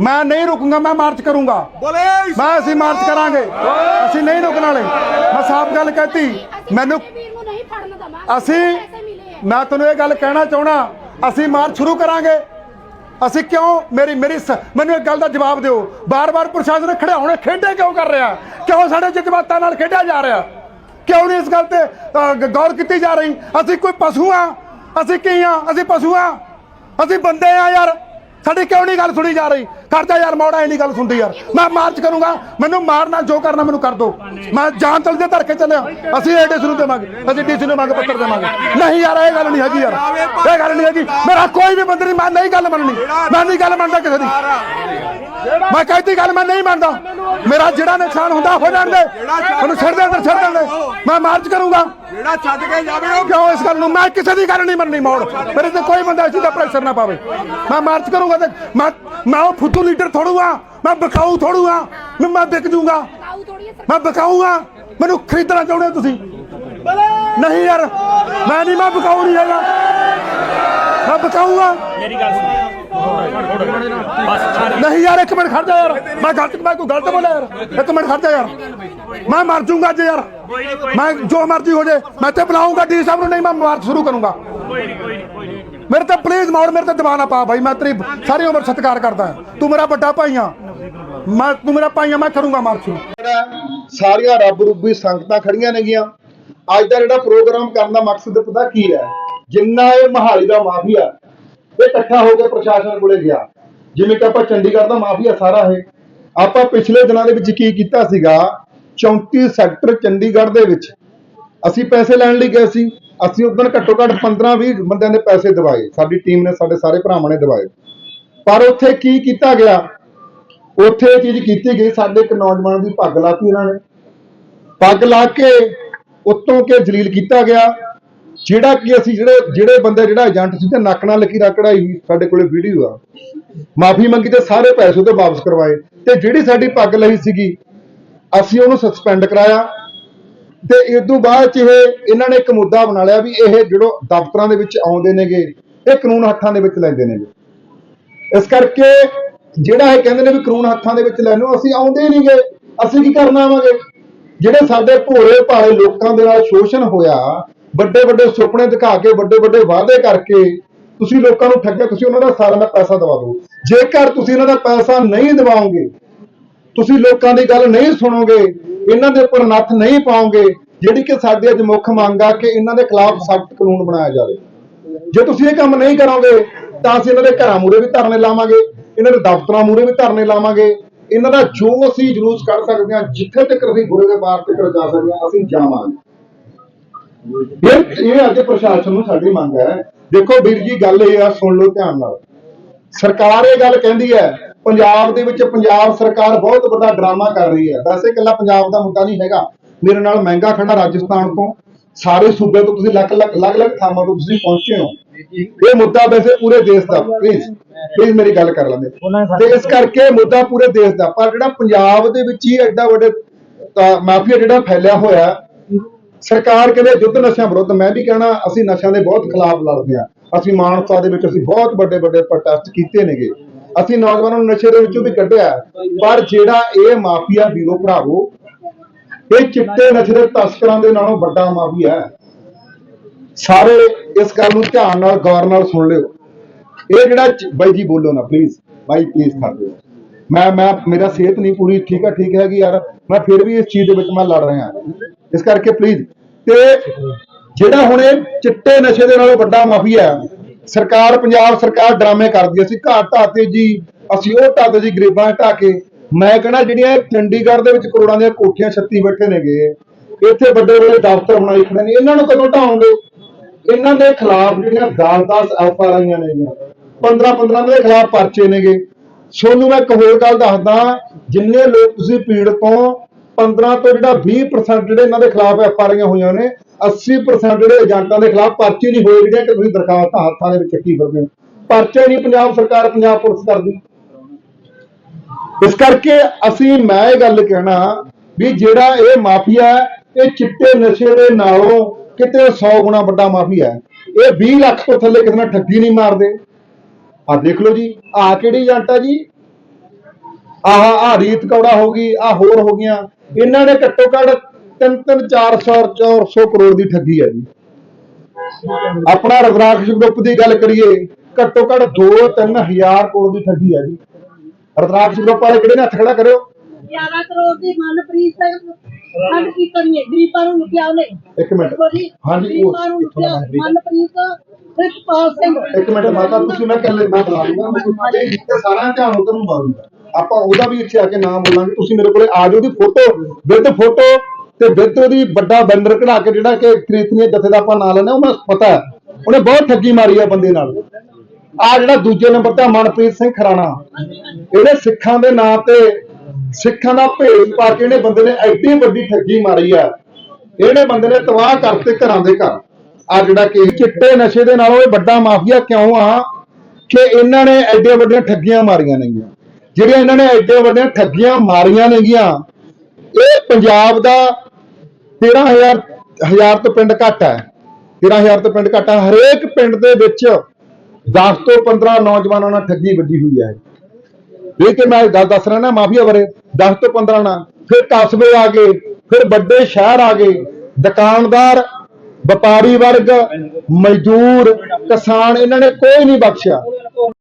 ਮੈਂ ਨਹੀਂ ਰੁਕੂੰਗਾ ਮੈਂ ਮਾਰਚ ਕਰੂੰਗਾ। ਬੋਲੇ। ਮੈਂ ਅਸੀਂ ਮਾਰਚ ਕਰਾਂਗੇ। ਅਸੀਂ ਨਹੀਂ ਰੁਕਣ ਵਾਲੇ। ਮੈਂ ਸਾਫ਼ ਗੱਲ ਕਹਿਤੀ। ਮੈਨੂੰ ਵੀਰ ਨੂੰ ਨਹੀਂ ਫੜਨ ਦਵਾਂਗੇ। ਅਸੀਂ ਮੈਂ ਤੁਹਾਨੂੰ ਇਹ ਗੱਲ ਕਹਿਣਾ ਚਾਹਣਾ ਅਸੀਂ ਮਾਰਚ ਸ਼ੁਰੂ ਕਰਾਂਗੇ। ਅਸੀਂ ਕਿਉਂ? ਮੇਰੀ ਮੇਰੀ ਸ- ਮੈਨੂੰ ਇੱਕ ਗੱਲ ਦਾ ਜਵਾਬ ਦਿਓ। ਬਾਰ-ਬਾਰ ਪ੍ਰਸ਼ਾਸਨ ਖੜਾਉਣੇ ਖੇਡੇ ਕਿਉਂ ਕਰ ਰਿਹਾ? ਕਿਉਂ ਸਾਡੇ ਜਜ਼ਬਾਤਾਂ ਨਾਲ ਖੇਡਿਆ ਜਾ ਰਿਹਾ? ਕਿਉਂ ਨਹੀਂ ਇਸ ਗੱਲ ਤੇ ਅ, ਗ- ਗੌਰ ਕੀਤੀ ਜਾ ਰਹੀ? ਅਸੀਂ ਕੋਈ ਪਸ਼ੂ ਆ? ਅਸੀਂ ਕੀ ਆ? ਅਸੀਂ ਪਸ਼ੂ ਆ? ਅਸੀਂ ਬੰਦੇ ਆ ਯਾਰ। ਸਾਡੀ ਕਿਉਂ ਨਹੀਂ ਗੱਲ ਸੁਣੀ ਜਾ ਰਹੀ? ਕਰਦਾ ਯਾਰ ਮੌੜਾ ਇੰਨੀ ਗੱਲ ਸੁਣਦੀ ਯਾਰ। ਮੈਂ ਮਾਰਚ ਕਰੂੰਗਾ, ਮੈਨੂੰ ਮਾਰਨਾ, ਜੋ ਕਰਨਾ ਮੈਨੂੰ ਕਰ ਦੋ। ਮੈਂ ਜਾਨ ਤਲ ਦੇ ਧਰ ਕੇ ਚੱਲਿਆ, ਅਸੀਂ ਏਡੀਸੀ ਨੂੰ ਦੇਵਾਂਗੇ, ਅਸੀਂ ਡੀਸੀ ਨੂੰ ਮੰਗ ਪੱਤਰ ਦੇਵਾਂਗੇ। ਨਹੀਂ ਯਾਰ, ਇਹ ਗੱਲ ਨਹੀਂ ਹੈਗੀ ਯਾਰ। ਇਹ ਗੱਲ ਨਹੀਂ ਹੈਗੀ। ਮੇਰਾ ਕੋਈ ਵੀ ਬੰਦੇ ਨਹੀਂ, ਮੈਂ ਨਹੀਂ ਗੱਲ ਮੰਨਣੀ। ਮੈਂ ਨਹੀਂ ਗੱਲ ਮੰਨਦਾ ਕਿਸੇ ਦੀ। ਮੈਂ ਕਹਿੰਦੀ ਗੱਲ ਮੈਂ ਨਹੀਂ ਮੰਨਦਾ। ਮੇਰਾ ਜਿਹੜਾ ਨੁਕਸਾਨ ਹੁੰਦਾ ਹੋ ਜਾਣ ਦੇ। ਮੈਨੂੰ ਛੱਡ ਦੇ ਅੰਦਰ ਛੱਡ ਦੇ ਮੈਂ ਮਾਰਚ ਕਰੂੰਗਾ। ਜਿਹੜਾ ਛੱਡ ਕੇ ਜਾਵੇ ਉਹ ਕਿਉਂ ਇਸ ਗੱਲ ਨੂੰ? ਮੈਂ ਕਿਸੇ ਦੀ ਗੱਲ ਨਹੀਂ ਮੰਨਣੀ ਮੋੜ। ਮੇਰੇ ਤੇ ਕੋਈ ਬੰਦਾ ਇਸ ਦਾ ਪ੍ਰੈਸ਼ਰ ਨਾ ਪਾਵੇ। ਮੈਂ ਮਾਰਚ ਕਰੂੰਗਾ ਤੇ ਮੈਂ ਮੈਂ ਉਹ ਫੁੱਦੂ ਲੀਡਰ ਥੋੜੂ ਆ ਮੈਂ ਬਕਾਊ ਥੋੜੂ ਆ ਮੈਂ ਮੈਂ ਵਿਕ ਜੂੰਗਾ। ਮੈਂ ਬਕਾਊਗਾ। ਮੈਨੂੰ ਖਰੀਦਣਾ ਚਾਹੁੰਦੇ ਹੋ ਤੁਸੀਂ? ਨਹੀਂ ਯਾਰ ਮੈਂ ਨਹੀਂ ਮੈਂ ਬਕਾਊ ਨਹੀਂ ਹੈਗਾ। ਮੈਂ ਬਕਾਊਗਾ ਮੇਰੀ ਗੱਲ ਸੁਣ। ਬਸ ਛੱਡ। ਨਹੀਂ ਯਾਰ ਇੱਕ ਮਿੰਟ ਖੜ ਜਾ ਯਾਰ। ਮੈਂ ਗਲਤ ਮੈਂ ਕੋਈ ਗਲਤ ਬੋਲਿਆ ਯਾਰ? ਇੱਕ ਮਿੰਟ ਖੜ ਜਾ ਯਾਰ। ਮੈਂ ਮਰ ਜਾਊਂਗਾ ਅੱਜ ਯਾਰ। ਮੈਂ ਜੋ ਮਰਜ਼ੀ ਹੋ ਜਾਏ ਮੈਂ ਤੇ ਬੁਲਾਉਂਗਾ ਡੀ ਸਾਹਿਬ ਨੂੰ ਨਹੀਂ ਮੈਂ ਮਾਰਚ ਸ਼ੁਰੂ ਕਰੂੰਗਾ। ਕੋਈ ਨਹੀਂ ਕੋਈ ਨਹੀਂ ਕੋਈ ਨਹੀਂ ਮੇਰੇ ਤੇ ਪਲੀਜ਼ ਮੋੜ ਮੇਰੇ ਤੇ ਦਬਾਅ ਨਾ ਪਾ ਭਾਈ ਮੈਂ ਤੇਰੀ ਸਾਰੀ ਉਮਰ ਸਤਿਕਾਰ ਕਰਦਾ ਹਾਂ। ਤੂੰ ਮੇਰਾ ਵੱਡਾ ਭਾਈ ਆ। ਮੈਂ ਤੂੰ ਮੇਰਾ ਭਾਈ ਆ ਮੈਂ ਕਰੂੰਗਾ ਮਾਰਚ ਸ਼ੁਰੂ। ਜਿਹੜਾ ਸਾਰੀਆਂ ਰੱਬ ਰੂਬੀ ਸੰਗਤਾਂ ਖੜੀਆਂ ਨੇਗੀਆਂ ਅੱਜ ਦਾ ਜਿਹੜਾ ਪ੍ਰੋਗਰਾਮ ਕਰਨ ਦਾ ਮਕਸਦ ਪਤਾ ਕੀ ਹੈ? ਜਿੰਨਾ ਇਹ ਮਹਾਲੀ ਦਾ ਮਾਫੀਆ ਇਹ ਇਕੱਠਾ ਹੋ ਕੇ ਪ੍ਰਸ਼ਾਸਨ ਕੋਲੇ ਗਿਆ। ਜਿਵੇਂ ਕਿ ਆਪਾਂ ਚੰਡੀਗੜ੍ਹ ਦਾ ਮਾਫੀਆ ਸਾਰਾ ਹੈ ਆਪਾਂ ਪਿਛਲੇ ਦਿਨਾਂ ਦੇ ਵਿੱਚ ਕੀ ਕੀਤਾ ਸੀਗਾ? 34 ਸੈਕਟਰ ਚੰਡੀਗੜ੍ਹ ਦੇ ਵਿੱਚ ਅਸੀਂ ਪੈਸੇ ਲੈਣ ਲਈ ਗਏ ਸੀ। ਅਸੀਂ ਉਦੋਂ ਘੱਟੋ ਘੱਟ 15 20 ਬੰਦਿਆਂ ਦੇ ਪੈਸੇ ਦਿਵਾਏ। ਸਾਡੀ ਟੀਮ ਨੇ ਸਾਡੇ ਸਾਰੇ ਭਰਾਵਾਂ ਨੇ ਦਿਵਾਏ। ਪਰ ਉੱਥੇ ਕੀ ਕੀਤਾ ਗਿਆ? ਉੱਥੇ ਇਹ ਚੀਜ਼ ਕੀਤੀ ਗਈ। ਸਾਡੇ ਇੱਕ ਨੌਜਵਾਨ ਦੀ ਪੱਗ ਲਾਤੀ ਇਹਨਾਂ ਨੇ। ਪੱਗ ਲਾ ਕੇ ਉੱਤੋਂ ਕੇ ਜਲੀਲ ਕੀਤਾ ਗਿਆ। ਜਿਹੜਾ ਕਿ ਅਸੀਂ ਜਿਹੜੇ ਜਿਹੜੇ ਬੰਦੇ ਜਿਹੜਾ ਏਜੰਟ ਸੀ ਤੇ ਨੱਕ ਨਾਲ ਲਕੀਰਾਂ ਕਢਾਈ ਹੋਈ ਸਾਡੇ ਕੋਲੇ ਵੀਡੀਓ ਆ। ਮਾਫੀ ਮੰਗੀ ਤੇ ਸਾਰੇ ਪੈਸੇ ਉਹਦੇ ਵਾਪਸ ਕਰਵਾਏ। ਤੇ ਜਿਹੜੀ ਸਾਡੀ ਪੱਗ ਲਈ ਸੀਗੀ, ਅਸੀਂ ਉਹਨੂੰ ਸਸਪੈਂਡ ਕਰਾਇਆ। ਤੇ ਇਸ ਤੋਂ ਬਾਅਦ ਇਹ, ਇਹਨਾਂ ਨੇ ਇੱਕ ਮੁੱਦਾ ਬਣਾ ਲਿਆ ਵੀ ਇਹ ਜਿਹੜੋ ਦਫ਼ਤਰਾਂ ਦੇ ਵਿੱਚ ਆਉਂਦੇ ਨੇਗੇ, ਇਹ ਕਾਨੂੰਨ ਹੱਥਾਂ ਦੇ ਵਿੱਚ ਲੈਂਦੇ ਨੇਗੇ। ਇਸ ਕਰਕੇ ਜਿਹੜਾ ਇਹ ਕਹਿੰਦੇ ਨੇ ਵੀ ਕਾਨੂੰਨ ਹੱਥਾਂ ਦੇ ਵਿੱਚ ਲੈ ਲਓ ਅਸੀਂ ਆਉਂਦੇ ਨਹੀਂ ਗਏ ਅਸੀਂ ਕੀ ਕਰਨਾ ਆਵਾਂਗੇ ਜਿਹੜੇ ਸਾਡੇ ਭੋਲੇ ਭਾਲੇ ਲੋਕਾਂ ਦੇ ਨਾਲ ਸ਼ੋਸ਼ਣ ਹੋਇਆ ਵੱਡੇ ਵੱਡੇ ਸੁਪਨੇ ਦਿਖਾ ਕੇ ਵੱਡੇ ਵੱਡੇ ਵਾਅਦੇ ਕਰਕੇ ਤੁਸੀਂ ਲੋਕਾਂ ਨੂੰ ਠੱਗਿਆ, ਤੁਸੀਂ ਉਹਨਾਂ ਦਾ ਸਾਰਾ ਦਾ ਪੈਸਾ ਦਵਾ ਦਿਓ ਜੇਕਰ ਤੁਸੀਂ ਇਹਨਾਂ ਦਾ ਪੈਸਾ ਨਹੀਂ ਦਿਵਾਓਗੇ, ਤੁਸੀਂ ਲੋਕਾਂ ਦੀ ਗੱਲ ਨਹੀਂ ਸੁਣੋਗੇ, ਇਹਨਾਂ ਦੇ ਉੱਪਰ ਨੱਥ ਨਹੀਂ ਪਾਓਗੇ, ਜਿਹੜੀ ਕਿ ਸਾਡੀ ਅੱਜ ਮੁੱਖ ਮੰਗ ਆ ਕਿ ਇਹਨਾਂ ਦੇ ਖਿਲਾਫ ਸਖਤ ਕਾਨੂੰਨ ਬਣਾਇਆ ਜਾਵੇ। ਜੇ ਤੁਸੀਂ ਇਹ ਕੰਮ ਨਹੀਂ ਕਰੋਗੇ, ਤਾਂ ਅਸੀਂ ਇਹਨਾਂ ਦੇ ਘਰਾਂ ਮੂਰੇ ਵੀ ਧਰਨੇ ਲਾਵਾਂਗੇ, ਇਹਨਾਂ ਦੇ ਦਫ਼ਤਰਾਂ ਮੂਰੇ ਵੀ ਧਰਨੇ ਲਾਵਾਂਗੇ। ਇਹਨਾਂ ਦਾ ਜੋ ਅਸੀਂ ਜਲੂਸ ਕੱਢ ਸਕਦੇ ਹਾਂ, ਜਿੱਥੇ ਤੱਕ ਅਸੀਂ ਗੁਰੂ ਦੇ ਬਾਰ ਤੱਕ ਜਾ ਸਕਦੇ ਹਾਂ, ਅਸੀਂ ਜਾਵਾਂਗੇ। ਇਹ ਇਹ ਅੱਜ ਪ੍ਰਸ਼ਾਸਨ ਨੂੰ ਸਾਡੀ ਮੰਗ ਹੈ। ਦੇਖੋ ਵੀਰ ਜੀ, ਗੱਲ ਇਹ ਆ, ਸੁਣ ਲਓ ਧਿਆਨ ਨਾਲ। ਸਰਕਾਰ ਇਹ ਗੱਲ ਕਹਿੰਦੀ ਹੈ, ਪੰਜਾਬ ਦੇ ਵਿੱਚ ਪੰਜਾਬ ਸਰਕਾਰ ਬਹੁਤ ਵੱਡਾ ਡਰਾਮਾ ਕਰ ਰਹੀ ਹੈ। ਵੈਸੇ ਇਕੱਲਾ ਪੰਜਾਬ ਦਾ ਮੁੱਦਾ ਨਹੀਂ ਹੈਗਾ। ਮੇਰੇ ਨਾਲ ਮਹਿੰਗਾ ਖੜਾ ਰਾਜਸਥਾਨ ਤੋਂ, ਸਾਰੇ ਸੂਬੇ ਤੋਂ ਤੁਸੀਂ ਲੱਖ ਲੱਖ ਅਲੱਗ ਅਲੱਗ ਥਾਵਾਂ ਤੋਂ ਤੁਸੀਂ ਪਹੁੰਚੇ ਹੋ। ਇਹ ਮੁੱਦਾ ਵੈਸੇ ਪੂਰੇ ਦੇਸ਼ ਦਾ ਪਲੀਜ਼ ਪਲੀਜ਼ ਮੇਰੀ ਗੱਲ ਕਰ ਲੈਂਦੇ। ਤੇ ਇਸ ਕਰਕੇ ਮੁੱਦਾ ਪੂਰੇ ਦੇਸ਼ ਦਾ, ਪਰ ਜਿਹੜਾ ਪੰਜਾਬ ਦੇ ਵਿੱਚ ਹੀ ਐਡਾ ਵੱਡੇ ਮਾਫੀਆ ਜਿਹੜਾ ਫੈਲਿਆ ਹੋਇਆ ਸਰਕਾਰ ਕਹਿੰਦੇ ਯੁੱਧ ਨਸ਼ਿਆਂ ਵਿਰੁੱਧ। ਮੈਂ ਵੀ ਕਹਿਣਾ, ਅਸੀਂ ਨਸ਼ਿਆਂ ਦੇ ਬਹੁਤ ਖਿਲਾਫ ਲੜਦੇ ਹਾਂ। ਅਸੀਂ ਮਾਨਸਾ ਦੇ ਵਿੱਚ ਅਸੀਂ ਬਹੁਤ ਵੱਡੇ ਵੱਡੇ ਪ੍ਰੋਟੈਸਟ ਕੀਤੇ ਨੇਗੇ। ਅਸੀਂ ਨੌਜਵਾਨਾਂ ਨੂੰ ਨਸ਼ੇ ਦੇ ਵਿੱਚੋਂ ਵੀ ਕੱਢਿਆ। ਪਰ ਜਿਹੜਾ ਇਹ ਮਾਫੀਆ ਵੀਰੋ ਭਰਾਵੋ, ਇਹ ਚਿੱਟੇ ਨਸ਼ੇ ਦੇ ਤਸਕਰਾਂ ਦੇ ਨਾਲੋਂ ਵੱਡਾ ਮਾਫੀਆ ਹੈ। ਸਾਰੇ ਇਸ ਗੱਲ ਨੂੰ ਧਿਆਨ ਨਾਲ, ਗੌਰ ਨਾਲ ਸੁਣ ਲਿਓ। ਇਹ ਜਿਹੜਾ ਬਾਈ ਜੀ ਬੋਲੋ ਨਾ ਪਲੀਜ਼ ਬਾਈ ਪਲੀਜ਼ ਕਰ ਦਿਓ। ਮੈਂ ਮੈਂ, ਮੇਰਾ ਸਿਹਤ ਨਹੀਂ ਪੂਰੀ, ਠੀਕ ਆ, ਠੀਕ ਹੈਗੀ ਯਾਰ। ਮੈਂ ਫਿਰ ਵੀ ਇਸ ਚੀਜ਼ ਦੇ ਵਿੱਚ ਮੈਂ ਲੜ ਰਿਹਾ। ਇਸ ਕਰਕੇ ਪਲੀਜ਼ ਤੇ ਜਿਹੜਾ ਹੁਣ ਇਹ ਚਿੱਟੇ ਨਸ਼ੇ ਦੇ ਨਾਲੋਂ ਵੱਡਾ ਮਾਫੀਆ ਹੈ, ਸਰਕਾਰ, ਪੰਜਾਬ ਸਰਕਾਰ ਡਰਾਮੇ ਕਰਦੀ ਅਸੀਂ ਘਾਟ ਢਾਤੇ ਜੀ, ਅਸੀਂ ਉਹ ਢਾਤੇ ਜੀ ਗਰੀਬਾਂ ਨੂੰ ਕੇ, ਮੈਂ ਕਹਿੰਦਾ ਜਿਹੜੀਆਂ ਚੰਡੀਗੜ੍ਹ ਦੇ ਵਿੱਚ ਕਰੋੜਾਂ ਦੀਆਂ ਕੋਠੀਆਂ ਛੱਤੀ ਬੈਠੇ ਨੇਗੇ, ਇੱਥੇ ਵੱਡੇ ਵੱਡੇ ਦਫ਼ਤਰ ਬਣਾਈ ਖੜੇ ਨੇ ਇਹਨਾਂ ਨੂੰ ਕਦੋਂ ਢਾਉਂਗੇ ਇਹਨਾਂ ਦੇ ਖਿਲਾਫ ਜਿਹੜੀਆਂ 10-10 ਐਫਆਰ ਆਈਆਂ ਨੇਗੀਆਂ 15-15 ਦੇ ਖਿਲਾਫ ਪਰਚੇ ਨੇਗੇ। ਸੋਨੂੰ ਮੈਂ ਇੱਕ ਹੋਰ ਗੱਲ ਦੱਸਦਾ, ਜਿੰਨੇ ਲੋਕ ਤੁਸੀਂ ਪੀੜਤੋਂ 15 ਤੋਂ ਜਿਹੜਾ 20% ਜਿਹੜੇ ਇਹਨਾਂ ਦੇ ਖਿਲਾਫ ਐਫਆਰ ਆਈਆਂ ਹੋਈਆਂ ਨੇ 80% ਜਿਹੜੇ ਏਜੰਟਾਂ ਦੇ ਖਿਲਾਫ ਪਰਚੀ ਨਹੀਂ ਹੋਏ ਜਿਹੜੀਆਂ ਕਿ ਤੁਸੀਂ ਦਰਖਾਸਤਾਂ ਹੱਥਾਂ ਦੇ ਵਿੱਚ ਚੱਕੀ ਫਿਰਦੇ ਹੋ। ਪਰਚੇ ਨਹੀਂ ਪੰਜਾਬ ਸਰਕਾਰ ਪੰਜਾਬ ਪੁਲਿਸ ਕਰਦੀ। ਇਸ ਕਰਕੇ ਅਸੀਂ, ਮੈਂ ਇਹ ਗੱਲ ਕਹਿਣਾ ਵੀ ਜਿਹੜਾ ਇਹ ਮਾਫੀਆ ਇਹ ਚਿੱਟੇ ਨਸ਼ੇ ਦੇ ਨਾਲੋਂ ਕਿਤੇ 100 ਗੁਣਾ ਵੱਡਾ ਮਾਫੀਆ ਹੈ। ਇਹ 20 ਲੱਖ ਤੋਂ ਥੱਲੇ ਕਿਸੇ ਨਾਲ ਠੱਗੀ ਨਹੀਂ ਮਾਰਦੇ। ਆ ਦੇਖ ਲਓ ਜੀ ਆ ਕਿਹੜੀ ਏਜੰਟ ਆ ਜੀ? ਆਹ ਆ ਰੀਤ ਕੌੜਾ ਹੋ ਗਈ ਆ ਹੋਰ ਹੋ ਗਈਆਂ। ਇਹਨਾਂ ਨੇ ਘੱਟੋ ਘੱਟ 3-3 400 400 ਕਰੋੜ ਦੀ ਠੱਗੀ ਹੈ ਜੀ। ਆਪਣਾ ਰਗਰਾਕਸ਼ ਗਰੁੱਪ ਦੀ ਗੱਲ ਕਰੀਏ ਘੱਟੋ ਘੱਟ 2-3 ਹਜ਼ਾਰ ਕਰੋੜ ਦੀ ਠੱਗੀ ਹੈ ਜੀ। ਰਗਰਾਕਸ਼ ਗਰੁੱਪ ਵਾਲੇ ਕਿਹੜੇ ਨੇ ਹੱਥ ਖੜਾ ਕਰਿਓ? 11 ਕਰੋੜ ਦੀ ਮਨਪ੍ਰੀਤ ਸਿੰਘ ਫੰਡ ਕੀ ਕਰੀਏ? ਗਰੀਬਾਂ ਨੂੰ ਲੁੱਟਿਆ ਉਹਨੇ। ਇੱਕ ਮਿੰਟ। ਹਾਂਜੀ ਗਰੀਬਾਂ ਨੂੰ ਮਨਪ੍ਰੀਤ? ਪ੍ਰਿਤਪਾਲ ਸਿੰਘ। ਇੱਕ ਮਿੰਟ ਮਾਤਾ ਤੁਸੀਂ ਮੈਂ ਕੱਲੇ ਮੈਂ ਬੁਲਾ ਲੂੰਗਾ ਸਾਰਾ ਧਿਆਨ ਉਧਰ ਨੂੰ ਮਾਰੂੰਗਾ ਆਪਾਂ ਉਹਦਾ ਵੀ ਇੱਥੇ ਆ ਕੇ ਨਾਮ ਬੋਲਾਂਗੇ। ਤੁਸੀਂ ਮੇਰੇ ਕੋਲੇ ਆ ਜਾਓ ਉਹਦੀ ਫੋਟੋ ਵਿਦ ਫੋਟੋ ਤੇ ਵਿਦ ਉਹਦੀ ਵੱਡਾ ਬੈਨਰ ਕਢਾ ਕੇ ਜਿਹੜਾ ਕਿ ਕ੍ਰਿਤਨੀ ਜਥੇ ਦਾ ਆਪਾਂ ਨਾਂ ਲੈਣਾ ਉਹ ਮੈਨੂੰ ਪਤਾ ਹੈ। ਉਹਨੇ ਬਹੁਤ ਠੱਗੀ ਮਾਰੀ ਆ ਬੰਦੇ ਨਾਲ। ਆ ਜਿਹੜਾ ਦੂਜੇ ਨੰਬਰ ਤੇ ਮਨਪ੍ਰੀਤ ਸਿੰਘ ਖਰਾਣਾ। ਇਹਨੇ ਸਿੱਖਾਂ ਦੇ ਨਾਂ ਤੇ ਸਿੱਖਾਂ ਦਾ ਭੇਸ ਪਾ ਕੇ ਇਹਨੇ ਬੰਦੇ ਨੇ ਐਡੀ ਵੱਡੀ ਠੱਗੀ ਮਾਰੀ ਆ। ਇਹਨੇ ਬੰਦੇ ਨੇ ਤਬਾਹ ਕਰਤੇ ਘਰਾਂ ਦੇ ਘਰ। ਆ ਜਿਹੜਾ ਕਿ ਚਿੱਟੇ ਨਸ਼ੇ ਦੇ ਨਾਲੋਂ ਇਹ ਵੱਡਾ ਮਾਫੀਆ ਕਿਉਂ ਆ ਕਿ ਇਹਨਾਂ ਨੇ ਐਡੇ ਵੱਡੀਆਂ ਠੱਗੀਆਂ ਮਾਰੀਆਂ ਨੇਗੀਆਂ। ਜਿਹੜੀਆਂ ਇਹਨਾਂ ਨੇ ਐਡੇ ਵੱਡੀਆਂ ਠੱਗੀਆਂ ਮਾਰੀਆਂ ਨੇਗੀਆਂ, ਇਹ ਪੰਜਾਬ ਦਾ 13000 ਹਜ਼ਾਰ ਤੋਂ ਪਿੰਡ ਘੱਟ ਹੈ। 13000 ਤੋਂ ਪਿੰਡ ਘੱਟ ਹੈ। ਹਰੇਕ ਪਿੰਡ ਦੇ ਵਿੱਚ 10 ਤੋਂ 15 ਨੌਜਵਾਨਾਂ ਨਾਲ ਠੱਗੀ ਵੱਜੀ ਹੋਈ ਹੈ। ਇਹ ਕਿ ਮੈਂ ਗੱਲ ਦੱਸ ਰਿਹਾ ਨਾ ਮਾਫੀਆ ਬਾਰੇ 10 ਤੋਂ 15 ਨਾਲ। ਫਿਰ ਕਸਬੇ ਆ ਗਏ, ਫਿਰ ਵੱਡੇ ਸ਼ਹਿਰ ਆ ਗਏ। ਦੁਕਾਨਦਾਰ, ਵਪਾਰੀ ਵਰਗ, ਮਜ਼ਦੂਰ, ਕਿਸਾਨ, ਇਹਨਾਂ ਨੇ ਕੋਈ ਨਹੀਂ ਬਖਸ਼ਿਆ।